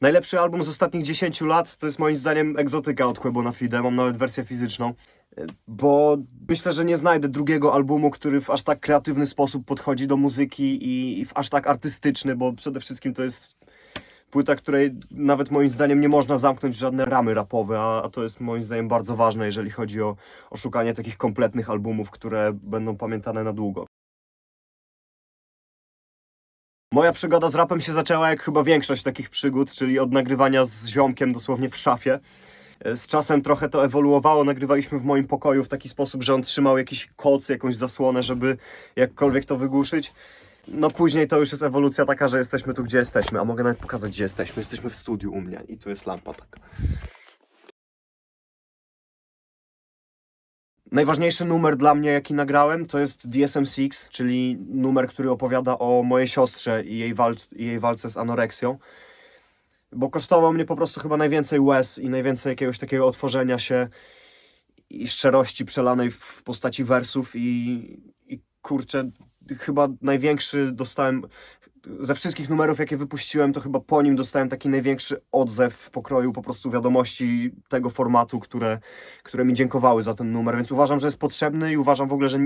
Najlepszy album z ostatnich 10 lat to jest moim zdaniem Egzotyka od Quebo na Fide, mam nawet wersję fizyczną. E, Bo myślę, że nie znajdę drugiego albumu, który w aż tak kreatywny sposób podchodzi do muzyki i, w aż tak artystyczny, bo przede wszystkim to jest płyta, której nawet moim zdaniem nie można zamknąć w żadne ramy rapowe, a, a to jest moim zdaniem bardzo ważne, jeżeli chodzi o, o szukanie takich kompletnych albumów, które będą pamiętane na długo. Moja przygoda z rapem się zaczęła jak chyba większość takich przygód, czyli od nagrywania z ziomkiem dosłownie w szafie. Z czasem trochę to ewoluowało, nagrywaliśmy w moim pokoju w taki sposób, że on trzymał jakiś koc, jakąś zasłonę, żeby jakkolwiek to wygłuszyć. No później to już jest ewolucja taka, że jesteśmy tu, gdzie jesteśmy, a mogę nawet pokazać, gdzie jesteśmy. Jesteśmy w studiu u mnie i tu jest lampa taka. Najważniejszy numer dla mnie, jaki nagrałem, to jest DSM-6, czyli numer, który opowiada o mojej siostrze i jej, walc- i jej walce z anoreksją. Bo kosztował mnie po prostu chyba najwięcej łez i najwięcej jakiegoś takiego otworzenia się i szczerości przelanej w postaci wersów i, i kurczę, chyba największy dostałem ze wszystkich numerów, jakie wypuściłem, to chyba po nim dostałem taki największy odzew w pokroju po prostu wiadomości tego formatu, które, które mi dziękowały za ten numer, więc uważam, że jest potrzebny i uważam w ogóle, że,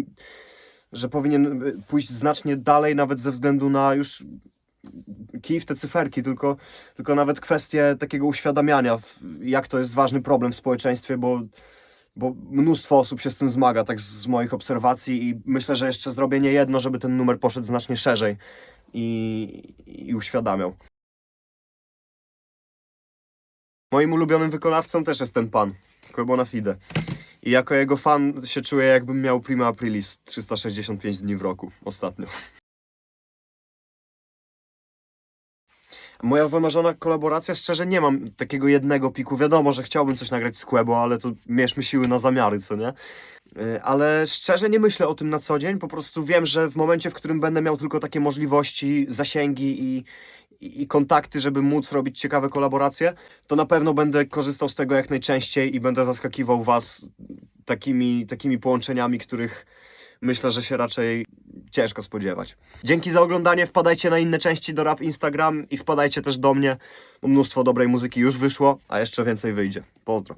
że powinien pójść znacznie dalej, nawet ze względu na już kij w te cyferki, tylko, tylko nawet kwestie takiego uświadamiania, jak to jest ważny problem w społeczeństwie, bo bo mnóstwo osób się z tym zmaga, tak z moich obserwacji i myślę, że jeszcze zrobię nie jedno, żeby ten numer poszedł znacznie szerzej i, i uświadamiał. Moim ulubionym wykonawcą też jest ten pan, Quebo Fide. I jako jego fan się czuję, jakbym miał prima aprilis 365 dni w roku ostatnio. Moja wymarzona kolaboracja, szczerze nie mam takiego jednego piku. Wiadomo, że chciałbym coś nagrać z Quebo, ale to mierzmy siły na zamiary, co nie? Y, Ale szczerze nie myślę o tym na co dzień. Po prostu wiem, że w momencie, w którym będę miał tylko takie możliwości, zasięgi i, i, i kontakty, żeby móc robić ciekawe kolaboracje, to na pewno będę korzystał z tego jak najczęściej i będę zaskakiwał Was takimi, takimi połączeniami, których myślę, że się raczej ciężko spodziewać. Dzięki za oglądanie, wpadajcie na inne części do Rap Instagram i wpadajcie też do mnie, bo mnóstwo dobrej muzyki już wyszło, a jeszcze więcej wyjdzie. Pozdro.